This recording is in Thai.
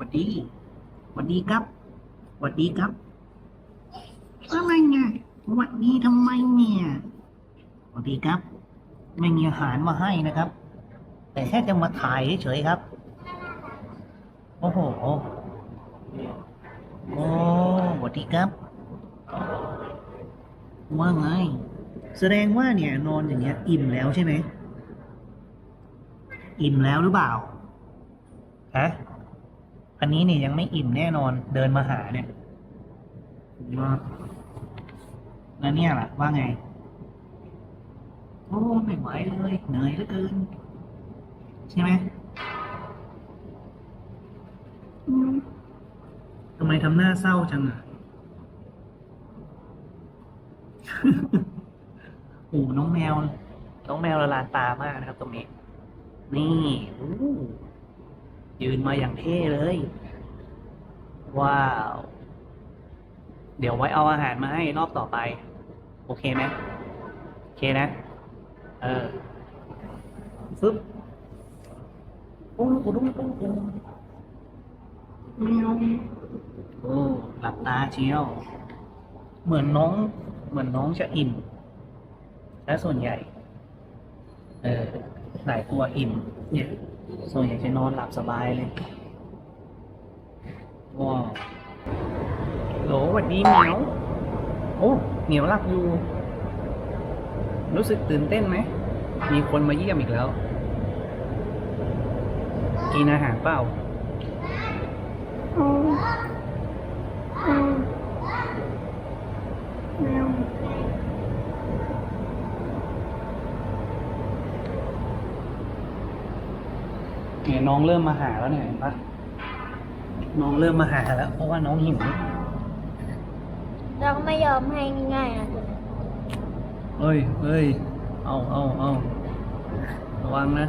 วัสดีหวัสดีครับหวัสดีครับอะไรเนี่ยหวัสดีทำไมเนี่ยหวัสดีครับ ไม่มีอาหารมาให้นะครับ แต่แค่จะมาถ่ายเฉยๆครับ โอ้โห โอ้หวัสดีครับ ว่าไง แสดงว่าเนี่ยนอนอย่างเงี้ย อิ่มแล้วใช่ไหม อิ่มแล้วหรือเปล่า ฮะ อันนี้เนี่ยยังไม่อิ่มแน่นอนเดินมาหาเนี่ยว่าแล้วเนี่ยล่ะ ว่าไง โอ้ไม่ไหวเลยเหนื่อยเหลือเกิน ใช่ไหมทำไมทำหน้าเศร้าจังอะโอ้น้องแมว น้องแมวละลานตามากนะครับตรงนี้ นี่อู้ ยืนมาอย่างเท่เลย ว้าว เดี๋ยวไว้เอาอาหารมาให้รอบต่อไป โอเคไหมโอเคนะ เออฟึบโอ้โหดูดูดูแมวโอ้หลับตาเชียว เหมือนน้อง เหมือนน้องจะอิ่มและส่วนใหญ่ เออหลายตัวอิ่มเนี่ย ส่วนใหญ่จะนอนหลับสบายเลยว้าวโหลสวัสดีเหมียว โอ้เหมียวหลับอยู่ รู้สึกตื่นเต้นไหม มีคนมาเยี่ยมอีกแล้ว กินอาหารเปล่า เนี่ยน้องเริ่มมาหาแล้วเนี่ยเห็นปะน้องเริ่มมาหาแล้ว เพราะว่าน้องหิวเราก็ไม่ยอมให้ง่ายๆนะคุณเอ้ยเอ้ยเอาเอาเอาระวังนะ